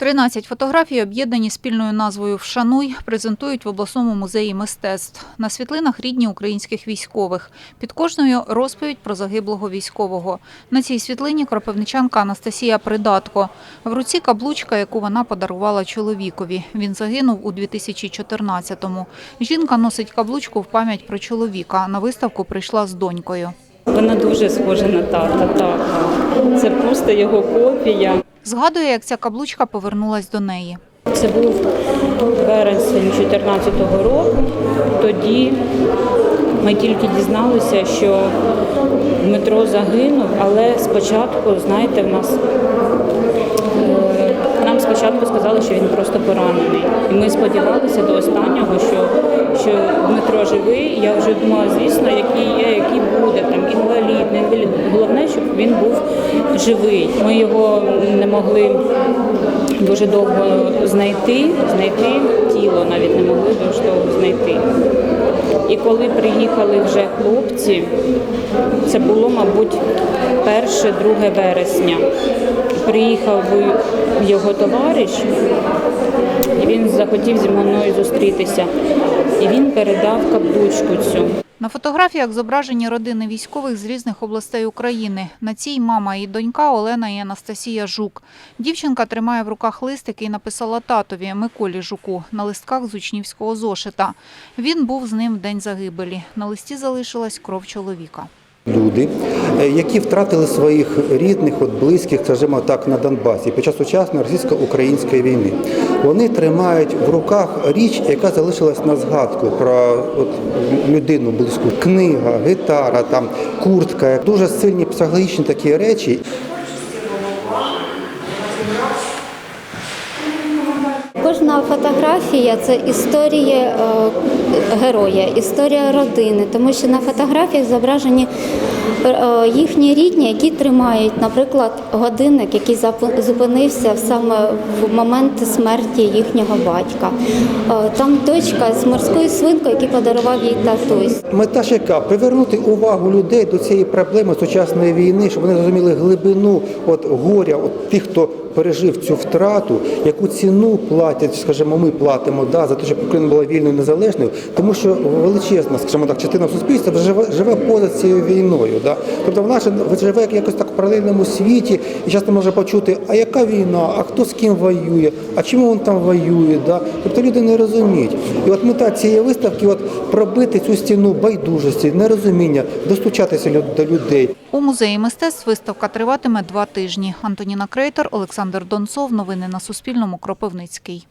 13 фотографій, об'єднані спільною назвою Вшануй, презентують в обласному музеї мистецтв. На світлинах рідні українських військових. Під кожною розповідь про загиблого військового. На цій світлині кропивничанка Анастасія Придатко. В руці каблучка, яку вона подарувала чоловікові. Він загинув у 2014-му. Жінка носить каблучку в пам'ять про чоловіка. На виставку прийшла з донькою. Вона дуже схожа на тата. Так. Це просто його копія. Згадує, як ця каблучка повернулась до неї. Це був вересень 2014 року. Тоді ми тільки дізналися, що Дмитро загинув, але спочатку, знаєте, в нас е, нам спочатку сказали, що він просто поранений. І ми сподівалися до останнього, що, що Дмитро живий. Я вже думала, звісно, який є, який буде інвалід, не. Головне, щоб він був живий. Ми його не могли дуже довго знайти, знайти тіло, навіть не могли дуже довго знайти. І коли приїхали вже хлопці, це було, мабуть, 1-2 вересня. Приїхав його товариш, і він захотів зі мною зустрітися. І він передав каблучку цю. На фотографіях зображені родини військових з різних областей України. На цій мама і донька Олена і Анастасія Жук. Дівчинка тримає в руках лист, який написала татові Миколі Жуку на листках з учнівського зошита. Він був з ним в день загибелі. На листі залишилась кров чоловіка. Люди, е, які втратили своїх рідних, от близьких, скажімо так, на Донбасі під час сучасної російсько-української війни. Вони тримають в руках річ, яка залишилась на згадку про от, людину близьку. Книга, гітара, там, куртка, дуже сильні психологічні такі речі. Кожна фотографія це історія е, героя, історія родини, тому що на фотографіях зображені їхні рідні, які тримають, наприклад, годинник, який зупинився саме в момент смерті їхнього батька. Е, Там дочка з морською свинкою, який подарував їй татусь. Мета яка привернути увагу людей до цієї проблеми сучасної війни, щоб вони розуміли глибину от горя, от тих, хто пережив цю втрату, яку ціну платять, скажімо, ми платимо да, за те, щоб Україна була вільною незалежною, тому що величезна, скажімо так, частина суспільства живе поза цією війною. Да? Тобто вона живе як- якось так в паралельному світі і часто може почути, а яка війна, а хто з ким воює, а чому він там воює. Да? Тобто люди не розуміють. І от мета цієї виставки от пробити цю стіну байдужості, нерозуміння, достучатися до людей. У музеї мистецтв виставка триватиме два тижні. Антоніна Крейтер, Олександр Донцов. Новини на Суспільному. Кропивницький.